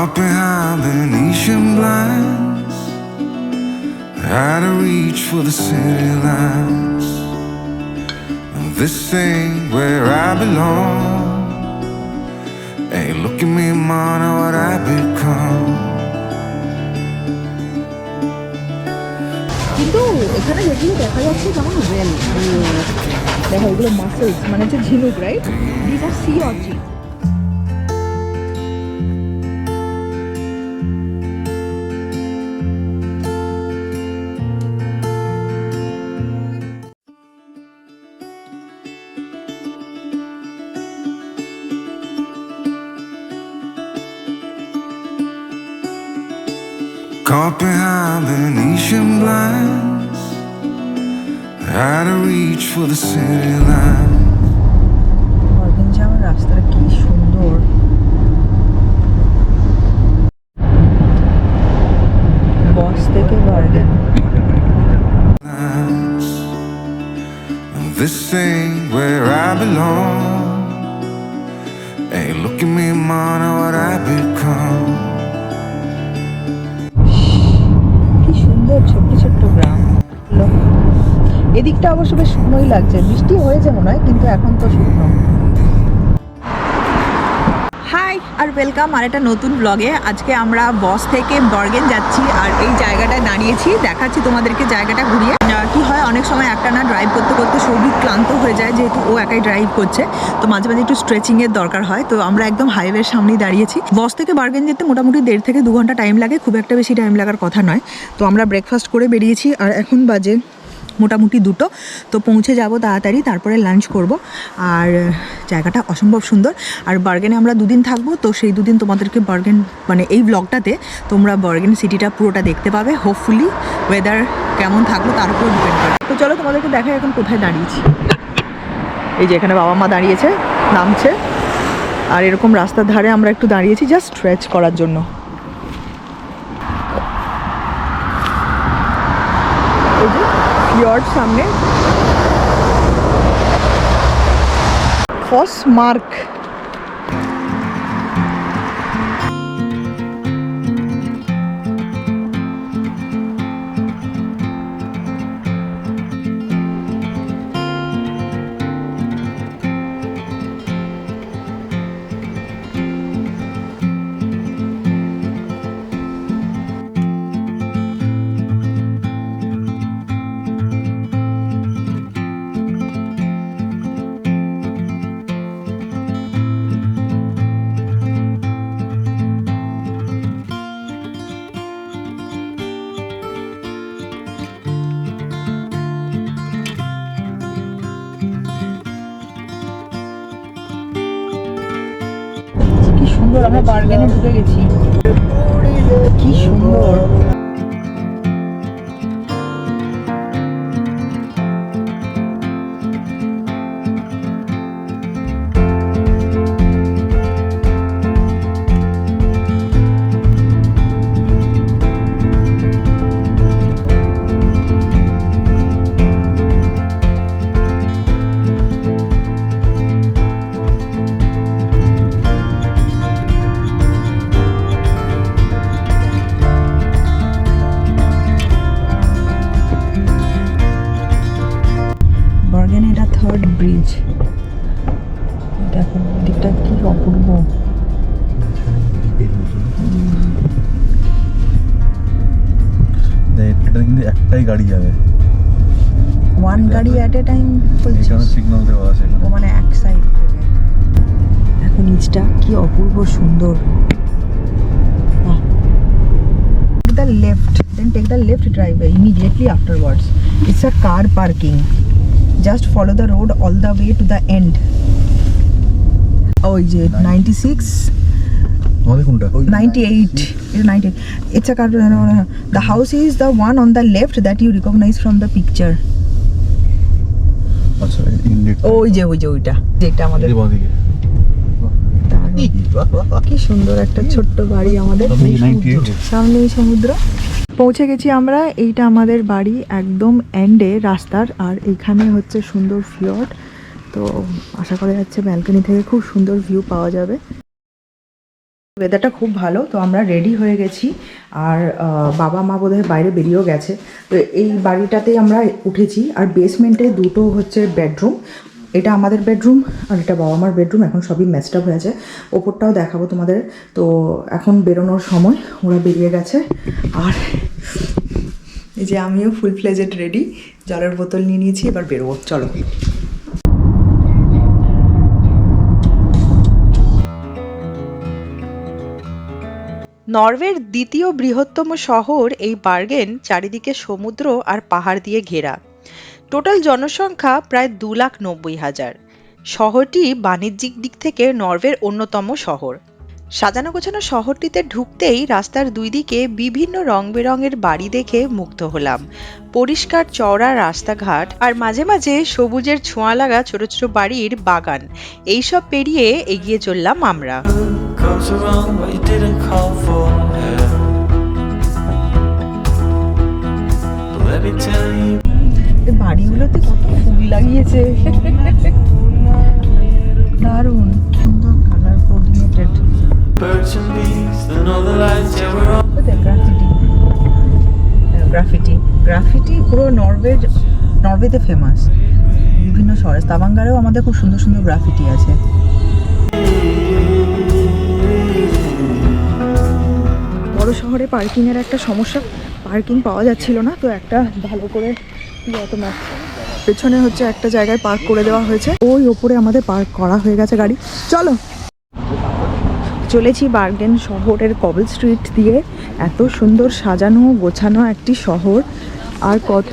Caught behind Venetian blinds Out of reach for the city lights This ain't where I belong Hey, look at me, man, what I've become কিন্তু এখানে যেগুলো দেখা যাচ্ছে যেমন well দেখো এগুলো mussels মানে হচ্ছে ঝিনুক right this are sea urchin Caught behind Venetian blinds. Out of reach for the city lights লাগছে। বৃষ্টি হয়েছে মনে হয়, কিন্তু এখন তো শুকনো। হাই আর ওয়েলকাম আর একটা নতুন ব্লগে আজকে আমরা বস থেকে বর্গেন যাচ্ছি, আর এই জায়গাটায় দাঁড়িয়েছি। দেখাচ্ছি তোমাদেরকে জায়গাটা ঘুরিয়ে। কি হয়, অনেক সময় একটা না ড্রাইভ করতে করতে সৌভিক ক্লান্ত হয়ে যায়, যেহেতু ও একাই ড্রাইভ করছে। তো মাঝে মাঝে একটু স্ট্রেচিংয়ের দরকার হয়। তো আমরা একদম হাইওয়ের সামনেই দাঁড়িয়েছি। বস থেকে বার্গেন যেতে মোটামুটি দেড় থেকে দু ঘণ্টা টাইম লাগে। খুব একটা বেশি টাইম লাগার কথা নয়। তো আমরা ব্রেকফাস্ট করে বেরিয়েছি, আর এখন বাজে মোটামুটি দুটো। তো পৌঁছে যাব তাড়াতাড়ি, তারপরে লাঞ্চ করব। আর জায়গাটা অসম্ভব সুন্দর। আর বার্গেনে আমরা দুদিন থাকব, তো সেই দুদিন তোমাদেরকে বার্গেন মানে এই ব্লগটাতে তোমরা বার্গেন সিটিটা পুরোটা দেখতে পাবে। হোপফুলি ওয়েদার কেমন থাকল তার উপর ডিপেন্ড করে তো চলো তোমাদেরকে দেখাই এখন কোথায় দাঁড়িয়েছি। এই যে এখানে বাবা মা দাঁড়িয়েছে, নামছে। আর এরকম রাস্তার ধারে আমরা একটু দাঁড়িয়েছি জাস্ট স্ট্রেচ করার জন্য। यॉर्ड सामने। फॉस मार्क সুন্দর আমরা বার্গেনে ঢুকে গেছি। কি সুন্দর। থার্ড দেখো দিকটা কি অপূর্ব। কিন্তু একটাই গাড়ি যাবে। ওয়ান গাড়ি অ্যাট এ টাইম এখানে সিগন্যাল দেওয়া আছে ও মানে এক সাইড থেকে। দেখো নিচটা কি অপূর্ব সুন্দর। The left then take the left drive immediately afterwards it's a car parking just follow the road all the way to the end ওই যে নাইনটি সিক্স আমাদের কোনটা ওই 98 it's 98 it's a car the house is the one on the left that you recognize from the picture. আচ্ছা ইন্ডিট ওই যে ওই যে ওইটা। যেটা আমাদের এই বাঁদিকে। দারুণ। কি সুন্দর একটা ছোট্ট বাড়ি আমাদের। এই 98 সামনেই সমুদ্র। পৌঁছে গেছি আমরা। এইটা আমাদের বাড়ি একদম এন্ডে রাস্তার, আর এইখানে হচ্ছে সুন্দর ফিয়র্ড তো আশা করা যাচ্ছে ব্যালকনি থেকে খুব সুন্দর ভিউ পাওয়া যাবে। ওয়েদারটা খুব ভালো, তো আমরা রেডি হয়ে গেছি। আর বাবা, মা বোধহয় বাইরে বেরিয়েও গেছে। তো এই বাড়িটাতেই আমরা উঠেছি। আর বেসমেন্টে দুটো হচ্ছে বেডরুম এটা আমাদের বেডরুম আর এটা বাবা মার বেডরুম এখন সবই ম্যাচড আপ হয়েছে ওপরটাও দেখাবো তোমাদের। তো এখন বেরোনোর সময়, ওরা বেরিয়ে গেছে। আর এই যে আমিও ফুল ফ্লেজেড রেডি জলের বোতল নিয়ে নিয়েছি, এবার বেরোবো। চলো। নরওয়ের দ্বিতীয় বৃহত্তম শহর এই বার্গেন, চারিদিকে সমুদ্র আর পাহাড় দিয়ে ঘেরা। টোটাল জনসংখ্যা প্রায় দু লাখ নব্বই হাজার। শহরটি বাণিজ্যিক দিক থেকে নরওয়ের অন্যতম শহর। সাজানো গোছানো শহরটিতে ঢুকতেই রাস্তার দুই দিকে বিভিন্ন রং বেরঙের বাড়ি দেখে মুগ্ধ হলাম। পরিষ্কার চওড়া রাস্তাঘাট আর মাঝে মাঝে সবুজের ছোঁয়া লাগা ছোট ছোট বাড়ির বাগান। এইসব পেরিয়ে এগিয়ে চললাম আমরা। Let me tell you, বাড়িগুলোতে কত ফুল লাগিয়েছে। দারুণ, সুন্দর কালার কোঅর্ডিনেটেড. গ্রাফিটি গ্রাফিটি পুরো নরওয়ে, নরওয়েতে ফেমাস বিভিন্ন শহরে স্তাবাঙ্গারেও আমাদের খুব সুন্দর সুন্দর গ্রাফিটি আছে। বড় শহরে পার্কিংয়ের একটা সমস্যা। পার্কিং পাওয়া যাচ্ছিল না, তো একটা ভালো করে তোমার। পেছনে হচ্ছে একটা জায়গায় পার্ক করে দেওয়া হয়েছে। ওই ওপরে আমাদের পার্ক করা হয়ে গেছে গাড়ি। চলো। চলেছি বার্গেন শহরের কবল স্ট্রিট দিয়ে। এত সুন্দর সাজানো, গোছানো একটি শহর। আর কত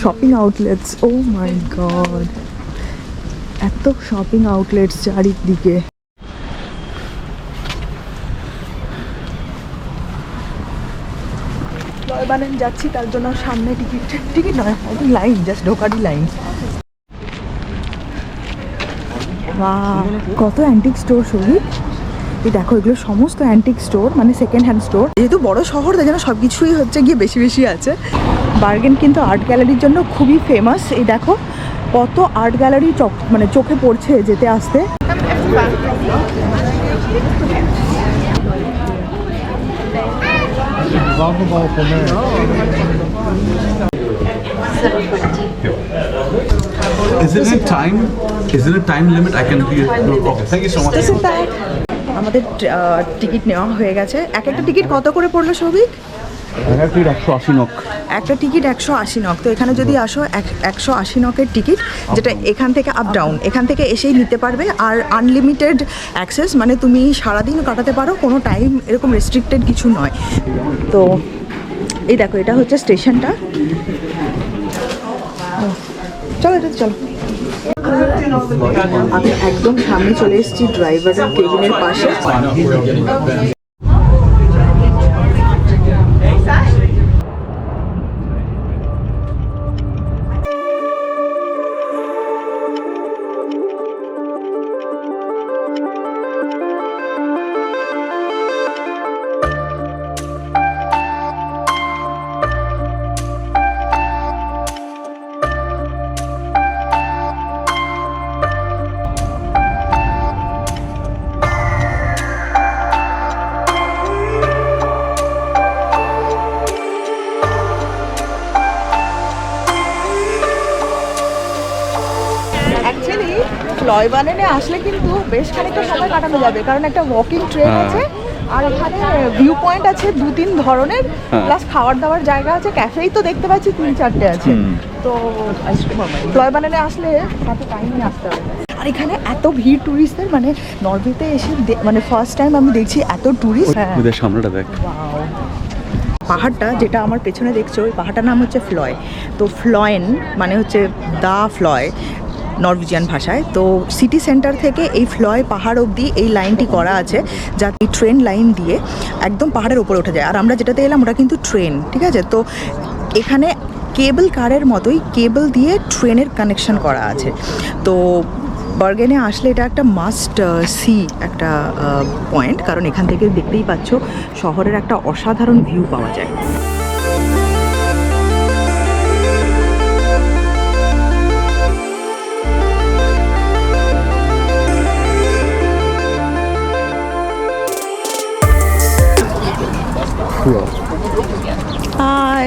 shopping outlets oh my god এত শপিং আউটলেটস চারিদিকে। বানান যাচ্ছি, তার জন্য সামনে টিকিট। টিকিট নয় লাইন জাস্ট ঢোকারই লাইন। কত অ্যান্টিক স্টোর সংগীত এই দেখো, এগুলো সমস্ত অ্যান্টিক স্টোর মানে সেকেন্ড হ্যান্ড স্টোর যেহেতু বড় শহর, তাই জন্য সব কিছুই হচ্ছে গিয়ে বেশি বেশি আছে। বার্গেন কিন্তু আর্ট গ্যালারির জন্য খুবই ফেমাস এই দেখো, কত আর্ট গ্যালারি চোখ মানে চোখে পড়ছে যেতে আসতে। Is it time? Is it a time limit? I can be. Okay, thank you so much. আমাদের টিকিট নেওয়া হয়ে গেছে এক একটা টিকিট কত করে পড়ল সৌভিক একশো আশি নক। একটা টিকিট একশো আশি নক। তো এখানে যদি আসো এক- একশো আশি নকের টিকিট যেটা এখান থেকে আপ ডাউন এখান থেকে এসেই নিতে পারবে আর আনলিমিটেড অ্যাক্সেস মানে তুমি সারাদিন কাটাতে পারো কোনো টাইম এরকম রেস্ট্রিক্টেড কিছু নয়। তো এই দেখো এটা হচ্ছে স্টেশনটা। চলো এটা চলো। আমি একদম সামনে চলে এসেছি ড্রাইভারের কেবিনের পাশে। ফ্লয়বানেনে আসলে কিন্তু বেশ খানিকটা সময় কাটানো যাবে কারণ একটা ওয়াকিং ট্রেন আছে আর এখানে ভিউ পয়েন্ট আছে দু তিন ধরনের প্লাস খাবার দাবার জায়গা আছে ক্যাফেই তো দেখতে পাচ্ছি তিন চারটে আছে। তো ফ্লয়বানেনে আসলে কত টাইম নিয়ে আসতে হবে। আর এখানে এত ভিড় টুরিস্টদের মানে নরওয়েতে এসে মানে ফার্স্ট টাইম আমি দেখছি এত টুরিস্ট হ্যাঁ ওদের সামনেটা দেখ। পাহাড়টা যেটা আমার পেছনে দেখছ ওই পাহাড়টার নাম হচ্ছে ফ্লয় তো ফ্লয়েন মানে হচ্ছে দা ফ্লয় নরওয়েজিয়ান ভাষায়। তো সিটি সেন্টার থেকে এই ফ্লয় পাহাড় অবধি এই লাইনটি করা আছে যা এই ট্রেন লাইন দিয়ে একদম পাহাড়ের উপরে উঠে যায়। আর আমরা যেটাতে এলাম, ওটা কিন্তু ট্রেন ঠিক আছে? তো এখানে কেবল কারের মতোই কেবল দিয়ে ট্রেনের কানেকশন করা আছে। তো বার্গেনে আসলে এটা একটা মাস্ট সি একটা পয়েন্ট কারণ এখান থেকে দেখতেই পাচ্ছ, শহরের একটা অসাধারণ ভিউ পাওয়া যায়। হাই,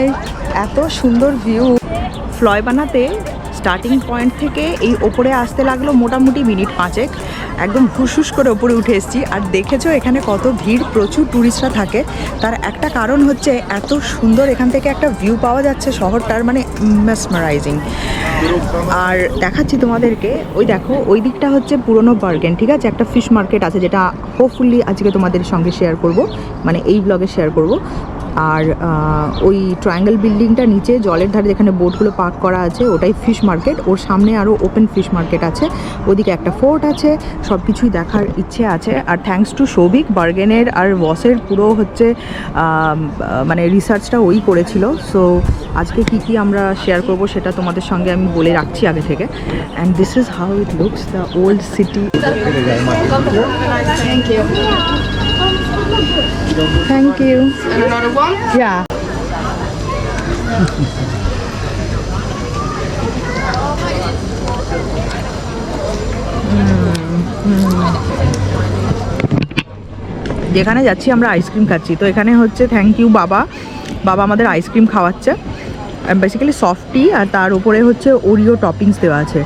এত সুন্দর ভিউ ফ্লয় বানাতে স্টার্টিং পয়েন্ট থেকে এই ওপরে আসতে লাগল মোটামুটি মিনিট পাঁচেক। একদম হুসহুস করে ওপরে উঠে এসেছি। আর দেখেছ, এখানে কত ভিড়, প্রচুর ট্যুরিস্টরা থাকে। তার একটা কারণ হচ্ছে, এত সুন্দর এখান থেকে একটা ভিউ পাওয়া যাচ্ছে শহরটার মানে মেসমারাইজিং আর দেখাচ্ছি তোমাদেরকে, ওই দেখো, ওই দিকটা হচ্ছে পুরনো বার্গেন ঠিক আছে? একটা ফিশ মার্কেট আছে, যেটা হোপফুলি আজকে তোমাদের সঙ্গে শেয়ার করব। মানে এই ব্লগে শেয়ার করব। আর ওই ট্রায়াঙ্গেল বিল্ডিংটা নিচে, জলের ধারে যেখানে বোটগুলো পার্ক করা আছে, ওটাই ফিশ মার্কেট ওর সামনে আরও ওপেন ফিশ মার্কেট আছে। ওদিকে একটা ফোর্ট আছে সব কিছুই দেখার ইচ্ছে আছে। আর থ্যাঙ্কস টু সৌভিক বার্গেনের আর ওয়াসের পুরো হচ্ছে মানে রিসার্চটা ওই করেছিল। সো আজকে কি কি আমরা শেয়ার করব সেটা তোমাদের সঙ্গে আমি বলে রাখছি আগে থেকে। And this is how it looks the old city thank you Yeah. যেখানে যাচ্ছি আমরা আইসক্রিম খাচ্ছি। তো এখানে হচ্ছে থ্যাংক ইউ বাবা। বাবা আমাদের আইসক্রিম খাওয়াচ্ছে। বেসিক্যালি সফটি আর তার উপরে হচ্ছে ওরিও টপিংস দেওয়া আছে।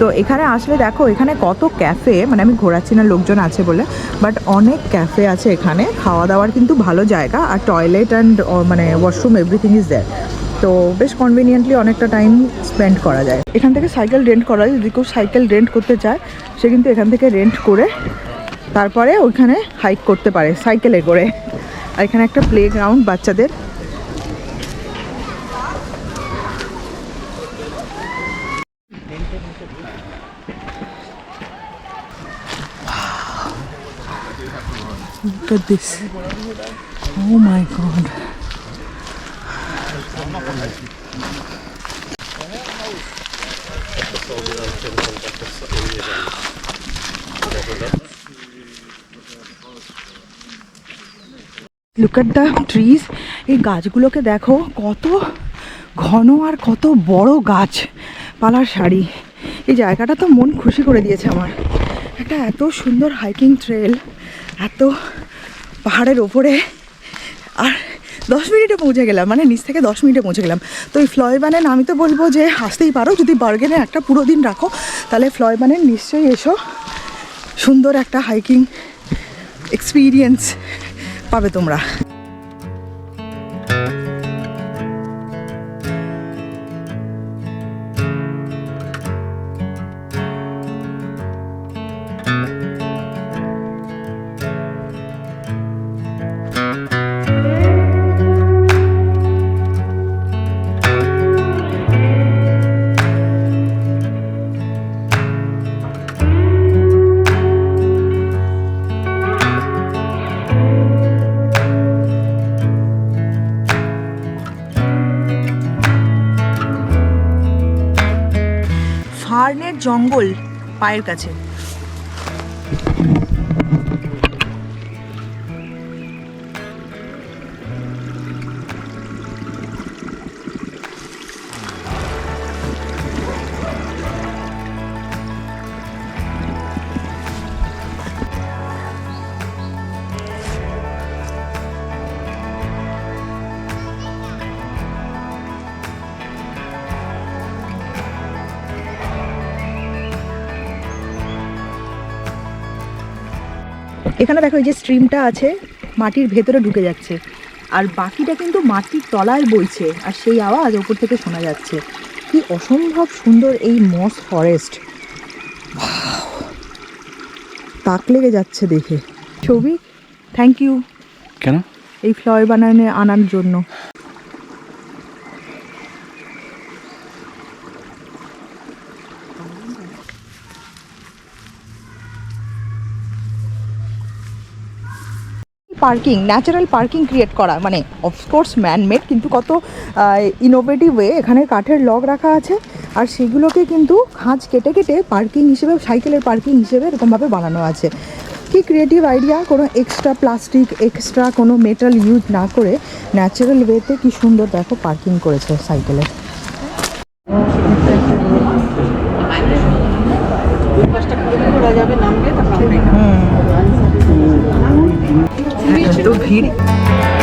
তো এখানে আসলে দেখো, এখানে কত ক্যাফে মানে আমি ঘোরাচ্ছি না, লোকজন আছে বলে বাট অনেক ক্যাফে আছে এখানে। খাওয়া দাওয়ার কিন্তু ভালো জায়গা, আর টয়লেট অ্যান্ড মানে ওয়াশরুম এভরিথিং ইজ দেয়ার তো বেশ কনভিনিয়েন্টলি অনেকটা টাইম স্পেন্ড করা যায়। এখান থেকে সাইকেল রেন্ট করা যদি কেউ সাইকেল রেন্ট করতে চায়, সে কিন্তু এখান থেকে রেন্ট করে তারপরে ওইখানে হাইক করতে পারে সাইকেলে করে। আর এখানে একটা প্লে গ্রাউন্ড বাচ্চাদের। Look at this. Oh my god. Look at the trees এই গাছগুলোকে দেখো, কত ঘন আর কত বড় গাছ পালার শাড়ি এই জায়গাটা তো মন খুশি করে দিয়েছে আমার। একটা এত সুন্দর হাইকিং ট্রেল এত পাহাড়ের ওপরে। আর দশ মিনিটে পৌঁছে গেলাম মানে নিচ থেকে দশ মিনিটে পৌঁছে গেলাম। তো এই ফ্লয়বানের আমি তো বলব যে আসতেই পারো, যদি বার্গেনে একটা পুরো দিন রাখো, তাহলে ফ্লয়বানের নিশ্চয়ই এসো। সুন্দর একটা হাইকিং এক্সপিরিয়েন্স পাবে তোমরা। জঙ্গল পায়ের কাছে। এখানে দেখো এই যে স্ট্রিমটা আছে মাটির ভেতরে ঢুকে যাচ্ছে। আর বাকিটা কিন্তু মাটির তলায় বইছে আর সেই আওয়াজ ওপর থেকে শোনা যাচ্ছে। কি অসম্ভব সুন্দর এই মস ফরেস্ট তাক লেগে যাচ্ছে দেখে। ছবি থ্যাংক ইউ কেন? এই ফ্লয় বানানে আনার জন্য। পার্কিং ন্যাচারাল পার্কিং ক্রিয়েট করা। মানে অফকোর্স ম্যানমেড কিন্তু কত ইনোভেটিভ ওয়ে এখানে কাঠের লগ রাখা আছে। আর সেগুলোকে কিন্তু খাঁজ কেটে কেটে পার্কিং হিসেবে সাইকেলের পার্কিং হিসেবে এরকমভাবে বানানো আছে। কি ক্রিয়েটিভ আইডিয়া কোনো এক্সট্রা প্লাস্টিক এক্সট্রা কোনো মেটাল ইউজ না করে ন্যাচারাল ওয়েতে কি সুন্দর দেখো পার্কিং করেছে সাইকেলের এত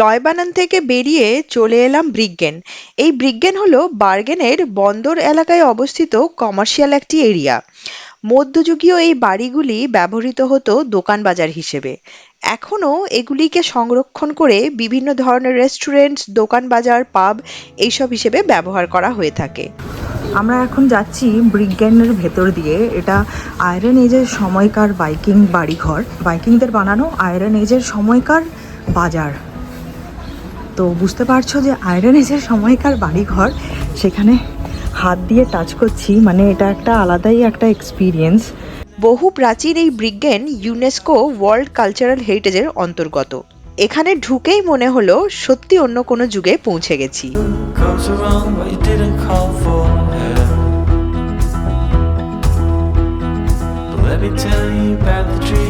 ফ্লয়বানান থেকে বেরিয়ে চলে এলাম ব্রিগগেন এই ব্রিগগেন হলো বার্গেনের বন্দর এলাকায় অবস্থিত কমার্শিয়াল একটি এরিয়া। মধ্যযুগীয় এই বাড়িগুলি ব্যবহৃত হতো দোকান বাজার হিসেবে। এখনও এগুলিকে সংরক্ষণ করে বিভিন্ন ধরনের রেস্টুরেন্ট দোকান বাজার পাব এইসব হিসেবে ব্যবহার করা হয়ে থাকে। আমরা এখন যাচ্ছি ব্রিগেনের ভেতর দিয়ে। এটা আয়রন এজের সময়কার বাইকিং বাড়িঘর। বাইকিংদের বানানো আয়রন এজের সময়কার বাজার। তো বুঝতে পারছ যে আয়রন এজের সময়কার বাড়িঘর সেখানে হাত দিয়ে টাচ করছি মানে এটা একটা আলাদাই একটা এক্সপিরিয়েন্স বহু প্রাচীন এই ব্রিগগেন ইউনেস্কো ওয়ার্ল্ড কালচারাল হেরিটেজের অন্তর্গত। এখানে ঢুকেই মনে হলো সত্যি অন্য কোনো যুগে পৌঁছে গেছি। Let me tell you about the trees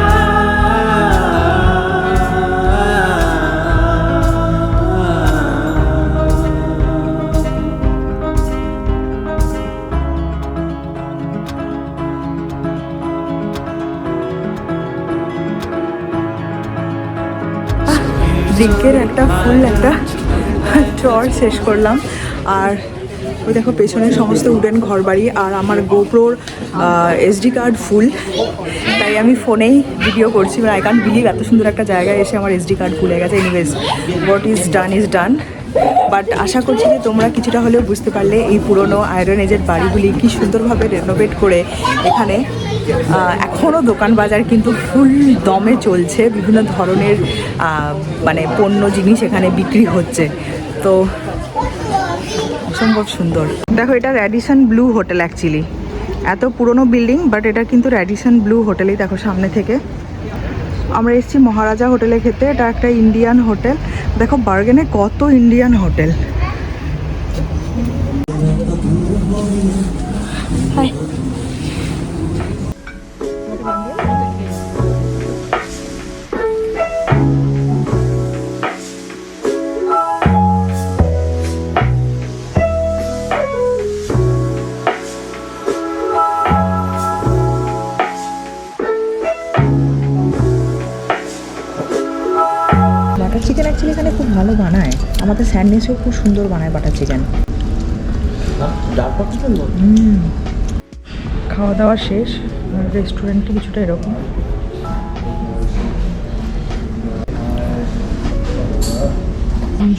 ব্রিগের একটা ফুল একটা টর শেষ করলাম। আর ওই দেখো, পেছনে সমস্ত উডেন ঘরবাড়ি আর আমার গোপ্রোর এসডি কার্ড ফুল তাই আমি ফোনেই ভিডিও করছি। মানে আই কান্ট বিলিভ এত সুন্দর একটা জায়গায় এসে আমার এসডি কার্ড ফুল গেছে। Anyways what is done is done but আশা করছি যে তোমরা কিছুটা হলেও বুঝতে পারলে এই পুরনো আয়রন এজের বাড়িগুলি কি সুন্দরভাবে রেনোভেট করে এখানে। এখনও দোকান বাজার কিন্তু ফুল দমে চলছে। বিভিন্ন ধরনের মানে পণ্য জিনিস এখানে বিক্রি হচ্ছে। তো অসম্ভব সুন্দর। দেখো, এটা র্যাডিসন ব্লু হোটেল অ্যাকচুয়ালি এত পুরনো বিল্ডিং বাট এটা কিন্তু র্যাডিসন ব্লু হোটেলই দেখো সামনে থেকে। আমরা এসেছি মহারাজা হোটেলে খেতে এটা একটা ইন্ডিয়ান হোটেল দেখো বার্গেনে কত ইন্ডিয়ান হোটেল বাটার আমাদের খুব সুন্দর বানায় বাটার চিকেন খাওয়া দাওয়া শেষ রেস্টুরেন্টে কিছুটা এরকম।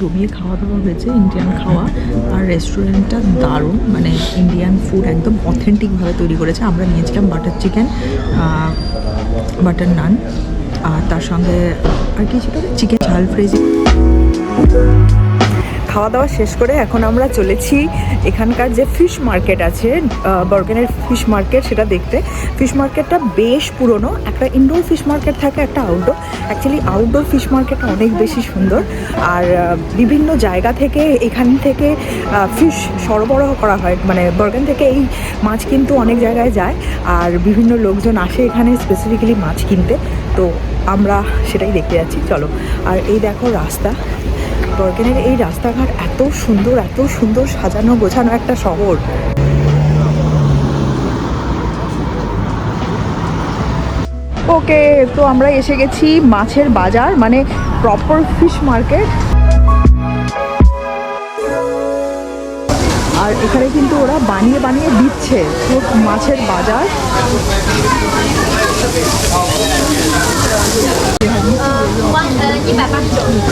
জমিয়ে খাওয়া দাওয়া হয়েছে ইন্ডিয়ান খাওয়া। আর রেস্টুরেন্টটা দারুণ মানে ইন্ডিয়ান ফুড একদম অথেন্টিকভাবে তৈরি করেছে। আমরা নিয়েছিলাম বাটার চিকেন বাটার নান আর তার সঙ্গে আর কি ছিল? চিকেন ঝাল ফ্রেজি খাওয়া দাওয়া শেষ করে এখন আমরা চলেছি এখানকার যে ফিশ মার্কেট আছে বর্গেনের ফিশ মার্কেট সেটা দেখতে। ফিশ মার্কেটটা বেশ পুরনো, একটা ইনডোর ফিশ মার্কেট থাকে, একটা আউটডোর অ্যাকচুয়ালি আউটডোর ফিশ মার্কেটটা অনেক বেশি সুন্দর। আর বিভিন্ন জায়গা থেকে, এখান থেকে ফিশ সরবরাহ করা হয়। মানে বর্গেন থেকে এই মাছ কিন্তু অনেক জায়গায় যায়। আর বিভিন্ন লোকজন আসে এখানে স্পেসিফিক্যালি মাছ কিনতে। তো আমরা সেটাই দেখতে যাচ্ছি। চলো, আর এই দেখো রাস্তা। বর্গেনের এই রাস্তাঘাট এত সুন্দর এত সুন্দর সাজানো, গোছানো একটা শহর। ওকে, তো আমরা এসে গেছি মাছের বাজার মানে প্রপার ফিশ মার্কেট আর এখানে কিন্তু ওরা বানিয়ে বানিয়ে দিচ্ছে মাছের বাজার।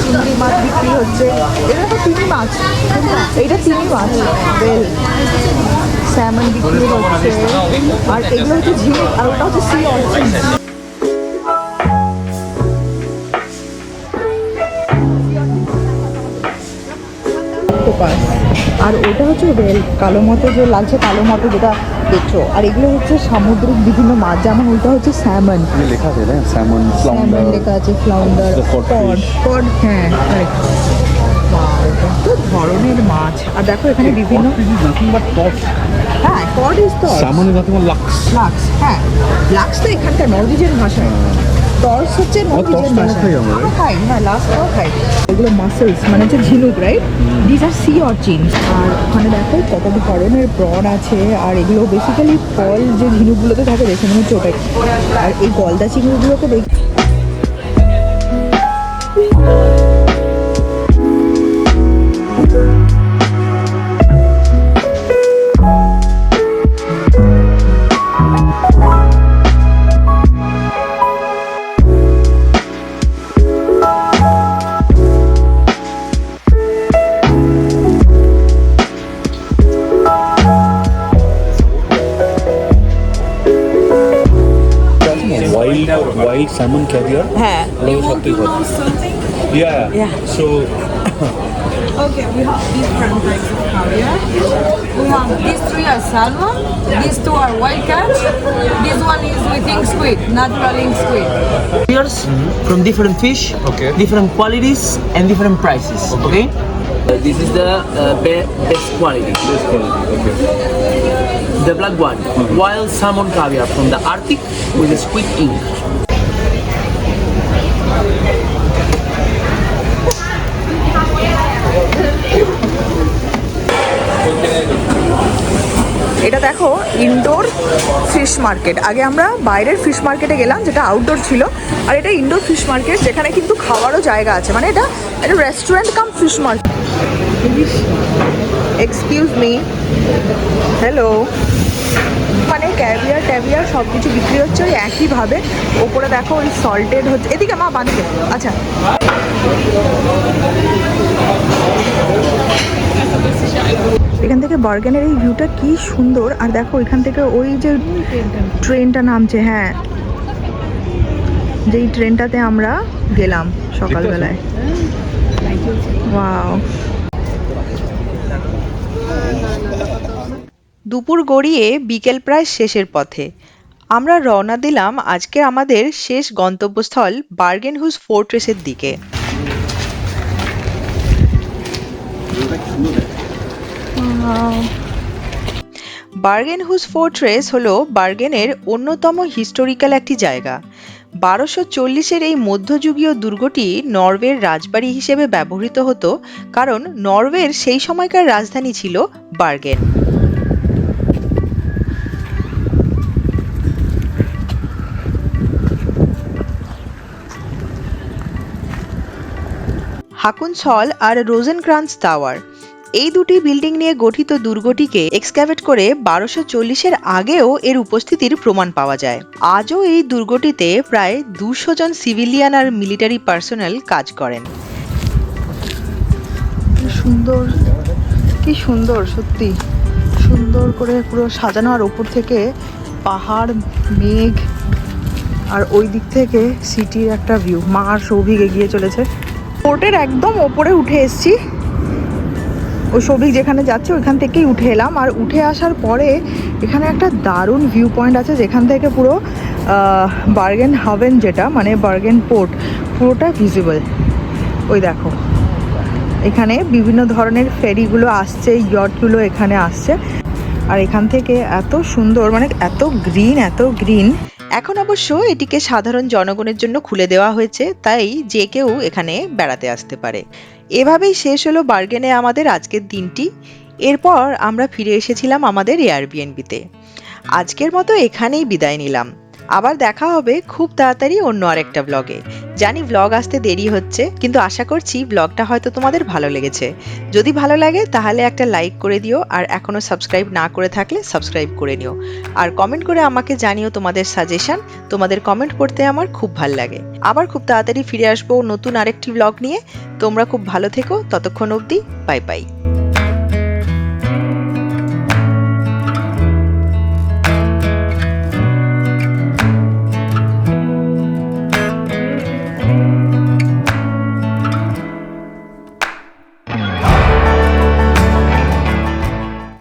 চিংড়ি মাছ বিক্রি হচ্ছে এটা তো চিনি মাছ। এইটা চিংড়ি মাছ। বেল স্যামন বিক্রি হচ্ছে। আর এগুলো হচ্ছে ঝিনুক আর ওটা হচ্ছে সি অর্চিন অক্টোপাস আর ওটা হচ্ছে রেল কালো মতো যে লাগছে কালো মতো যেটা দেখছ। আর এগুলো হচ্ছে সামুদ্রিক বিভিন্ন মাছ যেমন ওইটা হচ্ছে স্যামন লেখা আছে স্যামন স্যামন লেখা আছে ফ্লাউন্ডার কড. কড হ্যাঁ কত ধরনের মাছ। আর দেখো এখানে বিভিন্ন হ্যাঁ কড ইজ তো salmon is nothing but laks laks হ্যাঁ। লাক্স তো এখানকার নর্দিজের ভাষা টর্স হচ্ছে ভাষা খাই না লাস্ট খাই হ্যাঁ এগুলো মাসেলস মানে হচ্ছে ঝিনুক right these are sea urchin আর ওখানে দেখো কত ধরনের প্রন আছে আর এগুলো বেসিক্যালি ফল যে ঝিনুকগুলোতে থাকে দেখে মনে হচ্ছে ওটাই। আর এই গলদা চিংড়িগুলোকে দেখ salmon caviar. Yeah. Yeah. yeah. So. okay, we have different types of caviar. We have these three are salmon, these two are wild catch, this one is with ink squid, natural ink squid. Caviars mm -hmm. from different fish, okay. different qualities and different prices. Okay. okay? Uh, this is the uh, be best quality. Best quality. Okay. The black one, mm -hmm. wild salmon caviar from the Arctic with a squid ink. এটা দেখো indoor fish market আগে আমরা বাইরের fish মার্কেটে গেলাম, যেটা outdoor ছিল, আর এটা ইনডোর ফিশ মার্কেট যেখানে কিন্তু খাওয়ারও জায়গা আছে। মানে এটা এটা restaurant cum fish market excuse me hello মানে ক্যাভিয়ার ট্যাভিয়ার সব কিছু বিক্রি হচ্ছে ওই একইভাবে। ওপরে দেখো ওই সল্টেড হচ্ছে। এদিকে মা বাঁধবে আচ্ছা। এখান থেকে বার্গেনের এই ভিউটা কি সুন্দর। আর দেখো এখান থেকে ওই যে ট্রেনটা নামছে হ্যাঁ। যেই ট্রেনটাতে আমরা গেলাম সকালবেলায়। ওয়াও দুপুর গড়িয়ে বিকেল প্রায় শেষের পথে। আমরা রওনা দিলাম আজকে আমাদের শেষ গন্তব্যস্থল বার্গেনহুস ফোর্ট্রেসের দিকে। বার্গেনহুস ফোর্ট্রেস হলো বার্গেনের অন্যতম হিস্টোরিক্যাল একটি জায়গা। বারোশো চল্লিশের এই মধ্যযুগীয় দুর্গটি নরওয়ের রাজবাড়ি হিসেবে ব্যবহৃত হতো, কারণ নরওয়ের সেই সময়কার রাজধানী ছিল বার্গেন। হাকুনছল আর রোজেনক্রান্স টাওয়ার। এই দুটি বিল্ডিং নিয়ে গঠিত দুর্গটিকে এক্সক্যাভেট করে বারোশো চল্লিশের আগেও এর উপস্থিতির প্রমাণ পাওয়া যায়। আজও এই দুর্গটিতে প্রায় দুশো জন সিভিলিয়ান আর মিলিটারি পার্সোনাল কাজ করেন। সুন্দর, কি সুন্দর, সত্যি। সুন্দর করে পুরো সাজানো আর ওপর থেকে পাহাড়, মেঘ, আর ওই দিক থেকে সিটির একটা ভিউ মা আর সৌভিক এগিয়ে চলেছে। পোর্টের একদম ওপরে উঠে এসছি। ওই সৌভিক যেখানে যাচ্ছে ওইখান থেকেই উঠে এলাম। আর উঠে আসার পরে এখানে একটা দারুণ ভিউ পয়েন্ট আছে, যেখান থেকে পুরো বার্গেন হাভেন যেটা মানে বার্গেন পোর্ট পুরোটা ভিজিবল ওই দেখো। এখানে বিভিন্ন ধরনের ফেরিগুলো আসছে ইয়টগুলো এখানে আসছে। আর এখান থেকে এত সুন্দর মানে এত গ্রিন এত গ্রিন এখন অবশ্য এটিকে সাধারণ জনগণের জন্য খুলে দেওয়া হয়েছে, তাই যে কেউ এখানে বেড়াতে আসতে পারে। এভাবেই শেষ হলো বার্গেনে আমাদের আজকের দিনটি। এরপর আমরা ফিরে এসেছিলাম আমাদের এয়ারবিএনবিতে আজকের মতো এখানেই বিদায় নিলাম। আবার দেখা হবে খুব তাড়াতাড়ি অন্য আরেকটা ব্লগে জানি ব্লগ আসতে দেরি হচ্ছে, কিন্তু আশা করছি ব্লগটা হয়তো তোমাদের ভালো লেগেছে। যদি ভালো লাগে, তাহলে একটা লাইক করে দিও, আর এখনও সাবস্ক্রাইব না করে থাকলে সাবস্ক্রাইব করে নিও। আর কমেন্ট করে আমাকে জানিও তোমাদের সাজেশন তোমাদের কমেন্ট পড়তে আমার খুব ভালো লাগে। আবার খুব তাড়াতাড়ি ফিরে আসব নতুন আরেকটি ব্লগ নিয়ে। তোমরা খুব ভালো থেকো, ততক্ষণ অবধি বাই বাই